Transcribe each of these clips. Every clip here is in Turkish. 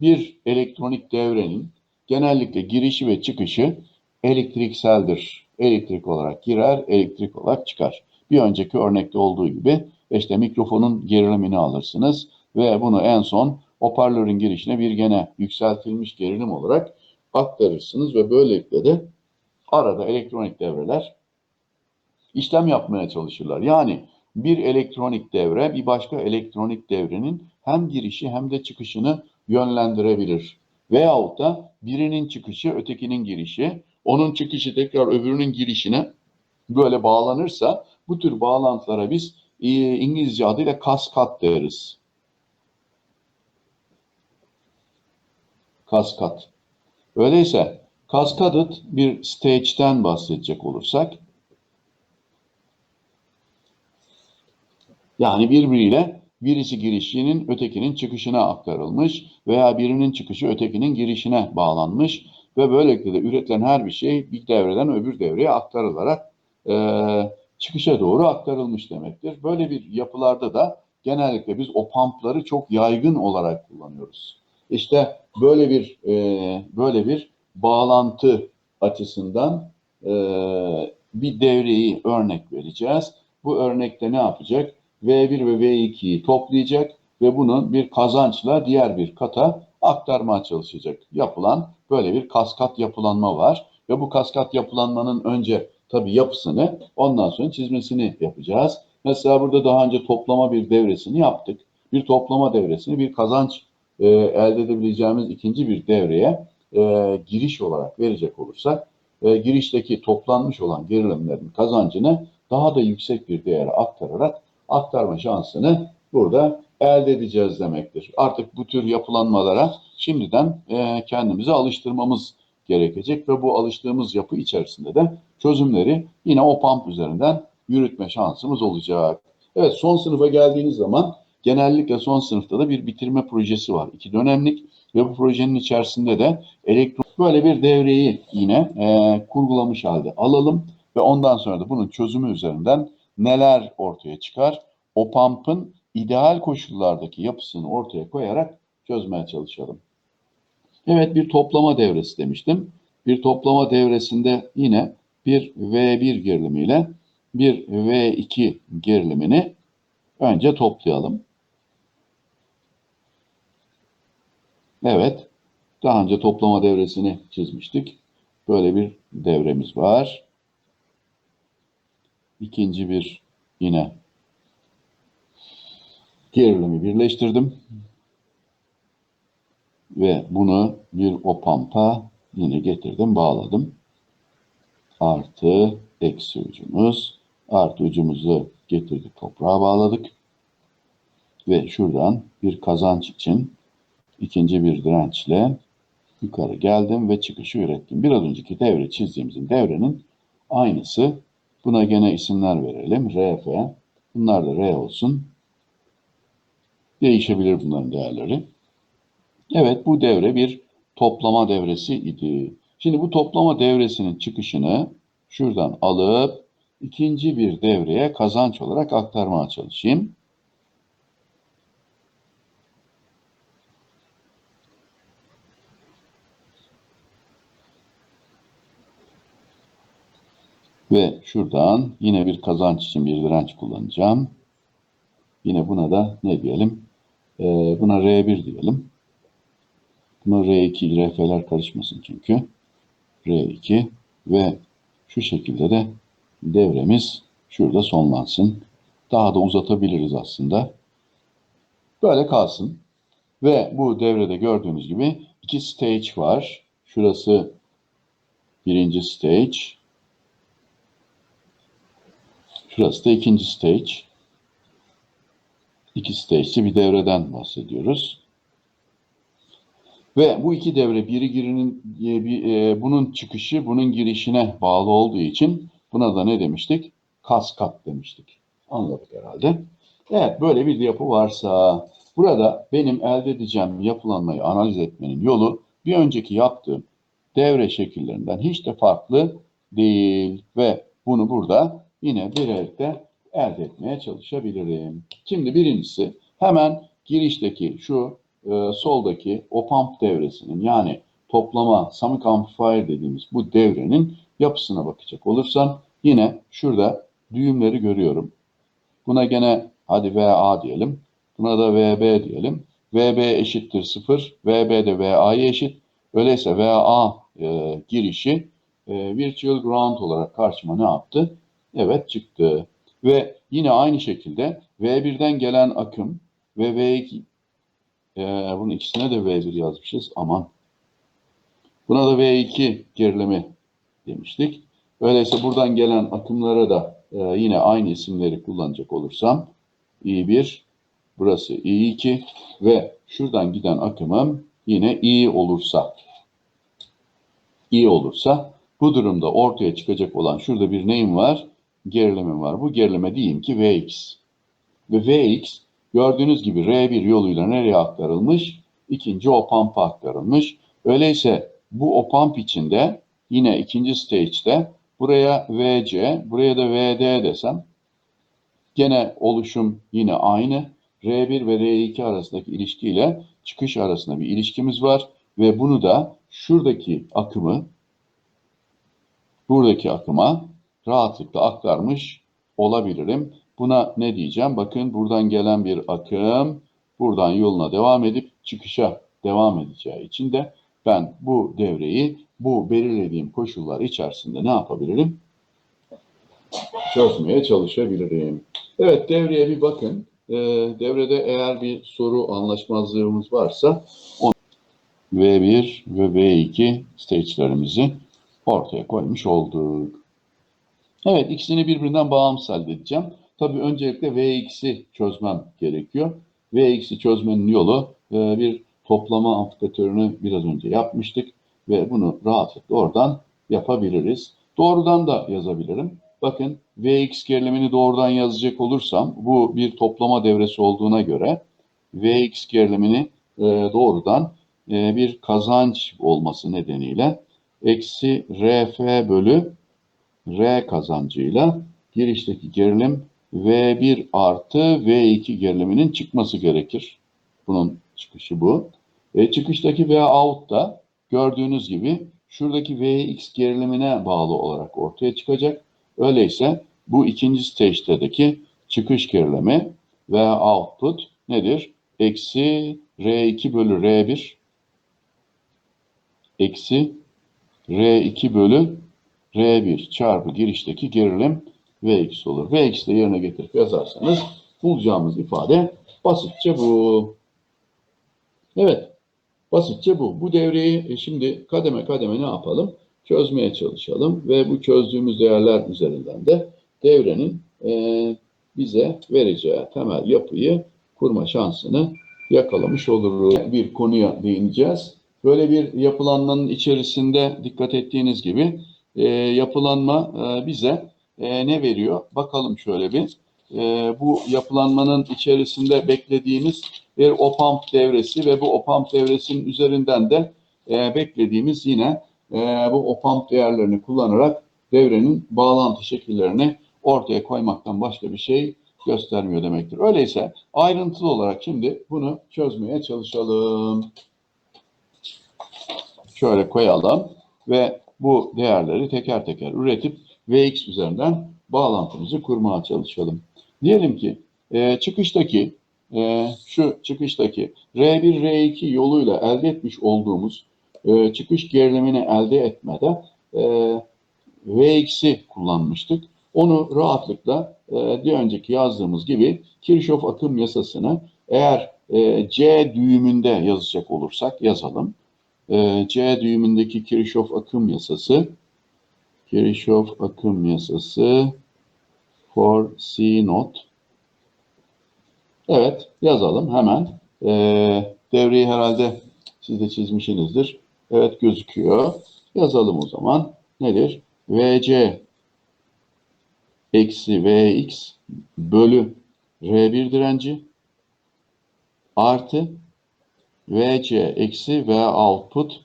bir elektronik devrenin genellikle girişi ve çıkışı elektrikseldir. Elektrik olarak girer, elektrik olarak çıkar. Bir önceki örnekte olduğu gibi işte mikrofonun gerilimini alırsınız ve bunu en son hoparlörün girişine bir gene yükseltilmiş gerilim olarak aktarırsınız ve böylelikle de arada elektronik devreler işlem yapmaya çalışırlar. Yani bir elektronik devre bir başka elektronik devrenin hem girişi hem de çıkışını yönlendirebilir. Veyahut da birinin çıkışı ötekinin girişi, onun çıkışı tekrar öbürünün girişine böyle bağlanırsa bu tür bağlantılara biz e, İngilizce adıyla kaskat deriz. Kaskat. Öyleyse cascaded bir stage'den bahsedecek olursak yani birbiriyle birisi girişinin ötekinin çıkışına aktarılmış veya birinin çıkışı ötekinin girişine bağlanmış ve böylelikle de üretilen her bir şey bir devreden öbür devreye aktarılarak e, çıkışa doğru aktarılmış demektir. Böyle bir yapılarda da genellikle biz o pumpları çok yaygın olarak kullanıyoruz. İşte böyle bir e, böyle bir bağlantı açısından e, bir devreyi örnek vereceğiz. Bu örnekte ne yapacak? V1 ve V2'yi toplayacak ve bunu bir kazançla diğer bir kata aktarmaya çalışacak. Yapılan böyle bir kaskat yapılanma var ve bu kaskat yapılanmanın önce tabii yapısını ondan sonra çizmesini yapacağız. Mesela burada daha önce toplama bir devresini yaptık. Bir toplama devresini bir kazanç e, elde edebileceğimiz ikinci bir devreye e, giriş olarak verecek olursak e, girişteki toplanmış olan gerilimlerin kazancını daha da yüksek bir değere aktararak aktarma şansını burada elde edeceğiz demektir. Artık bu tür yapılanmalara şimdiden e, kendimizi alıştırmamız gerekecek ve bu alıştığımız yapı içerisinde de çözümleri yine o pump üzerinden yürütme şansımız olacak. Evet son sınıfa geldiğiniz zaman genellikle son sınıfta da bir bitirme projesi var. İki dönemlik ve bu projenin içerisinde de elektron böyle bir devreyi yine e, kurgulamış halde alalım ve ondan sonra da bunun çözümü üzerinden neler ortaya çıkar? O pump'ın ideal koşullardaki yapısını ortaya koyarak çözmeye çalışalım. Evet bir toplama devresi demiştim. Bir toplama devresinde yine bir V1 gerilimiyle bir V2 gerilimini önce toplayalım. Evet, daha önce toplama devresini çizmiştik. Böyle bir devremiz var. İkinci bir yine gerilimi birleştirdim. Ve bunu bir opampa yine getirdim, bağladım. Artı eksi ucumuz. Artı ucumuzu getirdik, toprağa bağladık. Ve şuradan bir kazanç için ikinci bir dirençle yukarı geldim ve çıkışı ürettim. Biraz önceki devre çizdiğimizin devrenin aynısı. Buna gene isimler verelim. RF. Bunlar da R olsun. Değişebilir bunların değerleri. Evet bu devre bir toplama devresi idi. Şimdi bu toplama devresinin çıkışını şuradan alıp ikinci bir devreye kazanç olarak aktarmaya çalışayım. Ve şuradan yine bir kazanç için bir direnç kullanacağım. Yine buna da ne diyelim? Ee, buna R1 diyelim. Buna R2, RF'ler karışmasın çünkü. R2 ve şu şekilde de devremiz şurada sonlansın. Daha da uzatabiliriz aslında. Böyle kalsın. Ve bu devrede gördüğünüz gibi iki stage var. Şurası birinci stage. Şurası da ikinci stage. İki stage'li bir devreden bahsediyoruz. Ve bu iki devre biri girinin e, bunun çıkışı bunun girişine bağlı olduğu için buna da ne demiştik? Kaskat demiştik. Anladık herhalde. Evet böyle bir yapı varsa burada benim elde edeceğim yapılanmayı analiz etmenin yolu bir önceki yaptığım devre şekillerinden hiç de farklı değil ve bunu burada yine birlikte elde etmeye çalışabilirim. Şimdi birincisi hemen girişteki şu e, soldaki op-amp devresinin yani toplama summing amplifier dediğimiz bu devrenin yapısına bakacak olursam yine şurada düğümleri görüyorum. Buna gene hadi VA diyelim. Buna da VB diyelim. VB eşittir 0. VB de VA'ya eşit. Öyleyse VA e, girişi e, virtual ground olarak karşıma ne yaptı? Evet çıktı. Ve yine aynı şekilde V1'den gelen akım ve V2 e, bunun ikisine de V1 yazmışız. Aman. Buna da V2 gerilimi demiştik. Öyleyse buradan gelen akımlara da e, yine aynı isimleri kullanacak olursam I1, burası I2 ve şuradan giden akımım yine I olursa I olursa bu durumda ortaya çıkacak olan şurada bir neyim var? Gerilimim var. Bu gerilime diyeyim ki Vx. Ve Vx gördüğünüz gibi R1 yoluyla nereye aktarılmış? İkinci opamp'a aktarılmış. Öyleyse bu opamp içinde yine ikinci stage'de buraya Vc, buraya da Vd desem gene oluşum yine aynı. R1 ve R2 arasındaki ilişkiyle çıkış arasında bir ilişkimiz var ve bunu da şuradaki akımı buradaki akıma rahatlıkla aktarmış olabilirim. Buna ne diyeceğim? Bakın buradan gelen bir akım buradan yoluna devam edip çıkışa devam edeceği için de ben bu devreyi bu belirlediğim koşullar içerisinde ne yapabilirim? Çözmeye çalışabilirim. Evet devreye bir bakın. Ee, devrede eğer bir soru anlaşmazlığımız varsa onu V1 ve V2 stage'lerimizi ortaya koymuş olduk. Evet ikisini birbirinden bağımsız elde edeceğim. Tabii öncelikle Vx'i çözmem gerekiyor. Vx'i çözmenin yolu e, bir toplama amplifikatörünü biraz önce yapmıştık ve bunu rahatlıkla oradan yapabiliriz. Doğrudan da yazabilirim. Bakın Vx gerilimini doğrudan yazacak olursam bu bir toplama devresi olduğuna göre Vx gerilimini e, doğrudan e, bir kazanç olması nedeniyle eksi Rf bölü R kazancıyla girişteki gerilim V1 artı V2 geriliminin çıkması gerekir. Bunun çıkışı bu. E, çıkıştaki V out da gördüğünüz gibi şuradaki Vx gerilimine bağlı olarak ortaya çıkacak. Öyleyse bu ikinci stage'deki çıkış gerilimi ve output nedir? Eksi R2 bölü R1 eksi R2 bölü R1 çarpı girişteki gerilim Vx olur. Vx de yerine getirip yazarsanız bulacağımız ifade basitçe bu. Evet. Basitçe bu. Bu devreyi e, şimdi kademe kademe ne yapalım? Çözmeye çalışalım ve bu çözdüğümüz değerler üzerinden de devrenin e, bize vereceği temel yapıyı kurma şansını yakalamış oluruz. Bir konuya değineceğiz. Böyle bir yapılanmanın içerisinde dikkat ettiğiniz gibi e, yapılanma e, bize e, ne veriyor? Bakalım şöyle bir. E, bu yapılanmanın içerisinde beklediğimiz bir opamp devresi ve bu opamp devresinin üzerinden de e, beklediğimiz yine e, bu opamp değerlerini kullanarak devrenin bağlantı şekillerini ortaya koymaktan başka bir şey göstermiyor demektir. Öyleyse ayrıntılı olarak şimdi bunu çözmeye çalışalım. Şöyle koyalım ve bu değerleri teker teker üretip Vx üzerinden bağlantımızı kurmaya çalışalım. Diyelim ki e, çıkıştaki e, şu çıkıştaki R1 R2 yoluyla elde etmiş olduğumuz e, çıkış gerilimini elde etmede e, Vx'i kullanmıştık. Onu rahatlıkla e, bir önceki yazdığımız gibi Kirchhoff akım yasasını eğer e, C düğümünde yazacak olursak yazalım. E, C düğümündeki Kirchhoff akım yasası Kirchhoff akım yasası for C not. Evet yazalım hemen. E, devreyi herhalde siz de çizmişsinizdir. Evet gözüküyor. Yazalım o zaman. Nedir? VC eksi Vx bölü R1 direnci artı VC eksi V output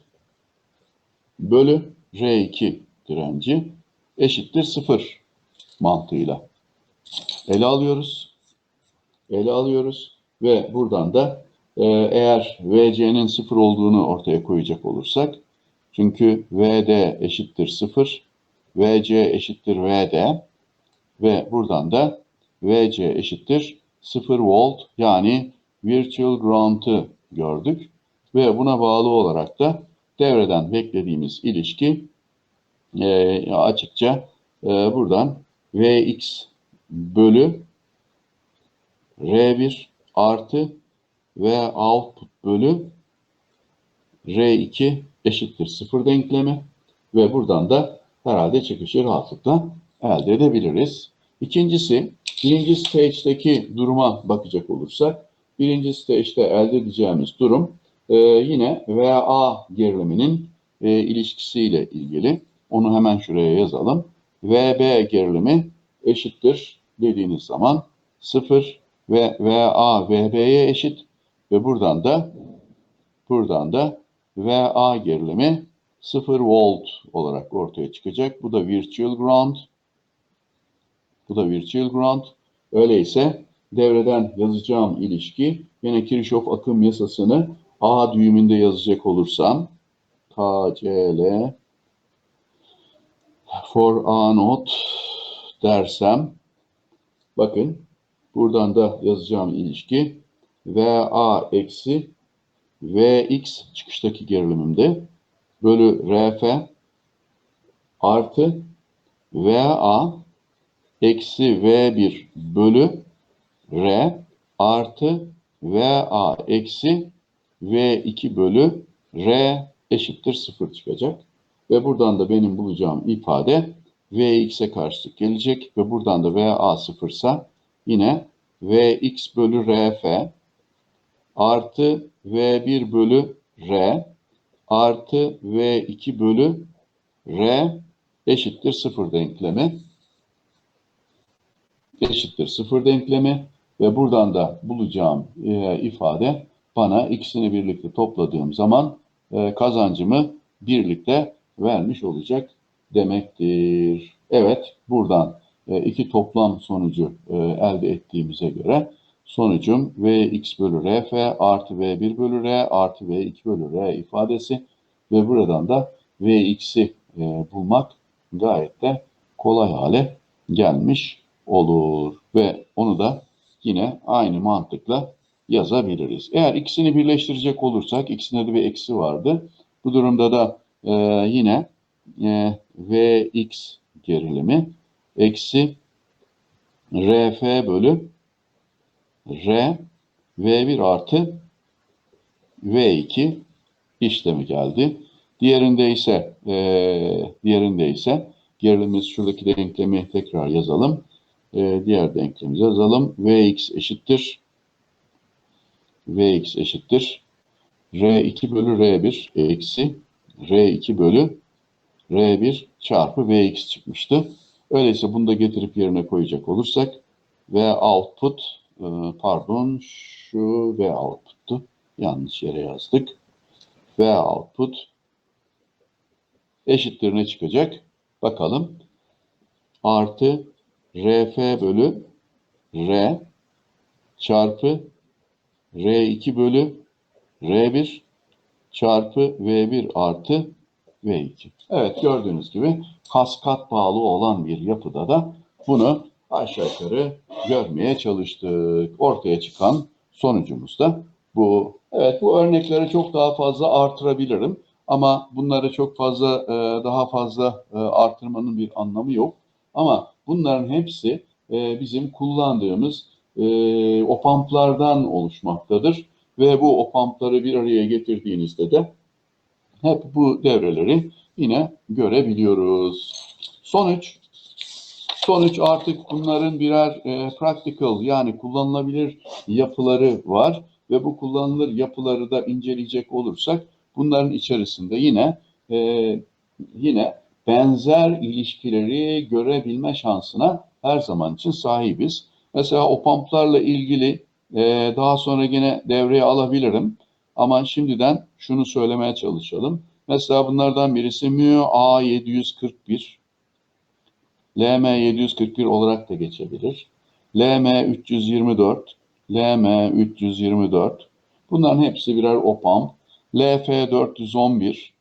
bölü R2 direnci eşittir sıfır mantığıyla. Ele alıyoruz. Ele alıyoruz ve buradan da Ee, eğer VC'nin sıfır olduğunu ortaya koyacak olursak, çünkü VD eşittir sıfır, VC eşittir VD ve buradan da VC eşittir 0 volt yani virtual ground'ı gördük. Ve buna bağlı olarak da devreden beklediğimiz ilişki e, açıkça e, buradan Vx bölü R1 artı ve output bölü R2 eşittir 0 denklemi ve buradan da herhalde çıkışı rahatlıkla elde edebiliriz. İkincisi, birinci stage'deki duruma bakacak olursak, birinci stage'de elde edeceğimiz durum e, yine VA geriliminin e, ilişkisiyle ilgili. Onu hemen şuraya yazalım. VB gerilimi eşittir dediğiniz zaman 0 ve VA VB'ye eşit ve buradan da buradan da VA gerilimi 0 volt olarak ortaya çıkacak. Bu da virtual ground. Bu da virtual ground. Öyleyse devreden yazacağım ilişki. Yine Kirchhoff akım yasasını A düğümünde yazacak olursam KCL for A not dersem bakın buradan da yazacağım ilişki. VA eksi Vx çıkıştaki gerilimimde bölü Rf artı VA eksi V1 bölü R artı VA eksi V2 bölü R eşittir 0 çıkacak. Ve buradan da benim bulacağım ifade Vx'e karşılık gelecek ve buradan da VA sıfırsa yine Vx bölü Rf artı V1 bölü R artı V2 bölü R eşittir 0 denklemi eşittir 0 denklemi ve buradan da bulacağım e, ifade bana ikisini birlikte topladığım zaman e, kazancımı birlikte vermiş olacak demektir. Evet, buradan e, iki toplam sonucu e, elde ettiğimize göre sonucum Vx bölü Rf artı V1 bölü R artı V2 bölü R ifadesi ve buradan da Vx'i e, bulmak gayet de kolay hale gelmiş olur. Ve onu da yine aynı mantıkla yazabiliriz. Eğer ikisini birleştirecek olursak, ikisinde de bir eksi vardı. Bu durumda da e, yine e, Vx gerilimi eksi Rf bölü R V1 artı V2 işlemi geldi. Diğerinde ise e, diğerinde ise gerilimimiz şuradaki denklemi tekrar yazalım. E, diğer denklemi yazalım. Vx eşittir Vx eşittir R2 bölü R1 eksi R2 bölü R1 çarpı Vx çıkmıştı. Öyleyse bunu da getirip yerine koyacak olursak V output e, pardon şu V output'tu. Yanlış yere yazdık. V output eşittir ne çıkacak? Bakalım. Artı Rf bölü R çarpı R2 bölü R1 çarpı V1 artı V2. Evet gördüğünüz gibi kaskat bağlı olan bir yapıda da bunu aşağı yukarı görmeye çalıştık. Ortaya çıkan sonucumuz da bu. Evet bu örnekleri çok daha fazla artırabilirim. Ama bunları çok fazla e, daha fazla e, artırmanın bir anlamı yok. Ama bunların hepsi e, bizim kullandığımız e, opamplardan oluşmaktadır. Ve bu opampları bir araya getirdiğinizde de hep bu devreleri yine görebiliyoruz. Sonuç, sonuç artık bunların birer e, practical yani kullanılabilir yapıları var ve bu kullanılır yapıları da inceleyecek olursak bunların içerisinde yine e, yine benzer ilişkileri görebilme şansına her zaman için sahibiz. Mesela o pumplarla ilgili e, daha sonra yine devreye alabilirim. Ama şimdiden şunu söylemeye çalışalım. Mesela bunlardan birisi mu A741, LM741 olarak da geçebilir. LM324, LM324. Bunların hepsi birer opamp. LF411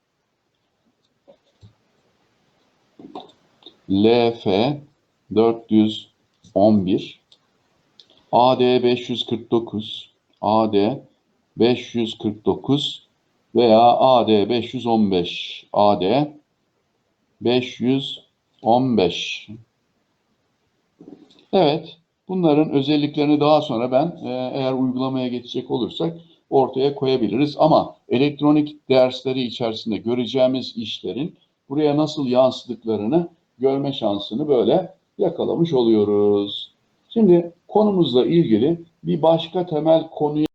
LF 411 AD 549 AD 549 veya AD 515 AD 515 Evet, bunların özelliklerini daha sonra ben e, eğer uygulamaya geçecek olursak ortaya koyabiliriz. Ama elektronik dersleri içerisinde göreceğimiz işlerin buraya nasıl yansıdıklarını görme şansını böyle yakalamış oluyoruz. Şimdi konumuzla ilgili bir başka temel konuya